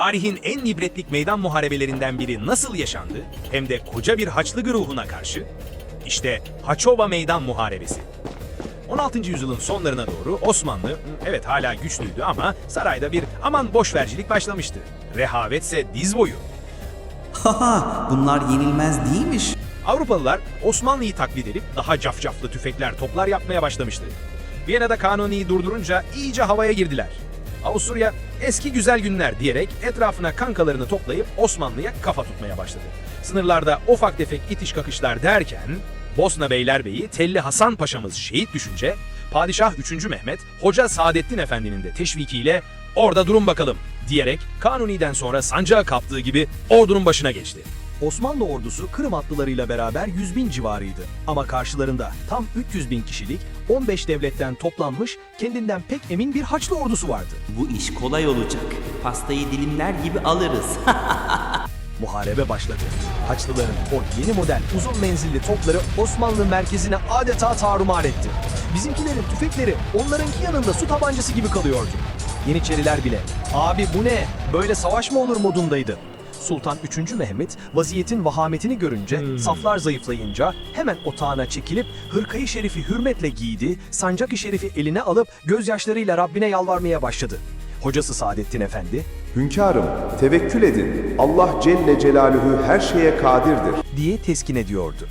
tarihin en ibretlik meydan muharebelerinden biri nasıl yaşandı hem de koca bir Haçlı güruhuna karşı? İşte Haçova Meydan Muharebesi. 16. yüzyılın sonlarına doğru Osmanlı, evet hala güçlüydü ama sarayda bir aman boşvercilik başlamıştı. Rehavetse diz boyu. Haha bunlar yenilmez değilmiş. Avrupalılar Osmanlı'yı taklit edip daha cafcaflı tüfekler, toplar yapmaya başlamıştı. Viyana'da Kanuni'yi durdurunca iyice havaya girdiler. Avusturya eski güzel günler diyerek etrafına kankalarını toplayıp Osmanlı'ya kafa tutmaya başladı. Sınırlarda ufak tefek itiş kakışlar derken Bosna Beylerbeyi Telli Hasan Paşa'mız şehit düşünce Padişah 3. Mehmet Hoca Saadettin Efendi'nin de teşvikiyle orada durun bakalım diyerek Kanuni'den sonra sancağı kaptığı gibi ordunun başına geçti. Osmanlı ordusu Kırım atlılarıyla beraber 100 bin civarıydı. Ama karşılarında tam 300 bin kişilik 15 devletten toplanmış kendinden pek emin bir Haçlı ordusu vardı. Bu iş kolay olacak. Pastayı dilimler gibi alırız. Muharebe başladı. Haçlıların o yeni model uzun menzilli topları Osmanlı merkezine adeta tarumar etti. Bizimkilerin tüfekleri onlarınki yanında su tabancası gibi kalıyordu. Yeniçeriler bile abi bu ne böyle savaş mı olur modundaydı. Sultan 3. Mehmet vaziyetin vahametini görünce saflar zayıflayınca hemen otağına çekilip hırkayı şerifi hürmetle giydi, sancak-ı şerifi eline alıp gözyaşlarıyla Rabbine yalvarmaya başladı. Hocası Saadettin Efendi Hünkârım, tevekkül edin. Allah Celle Celaluhu her şeye kadirdir. diye teskin ediyordu.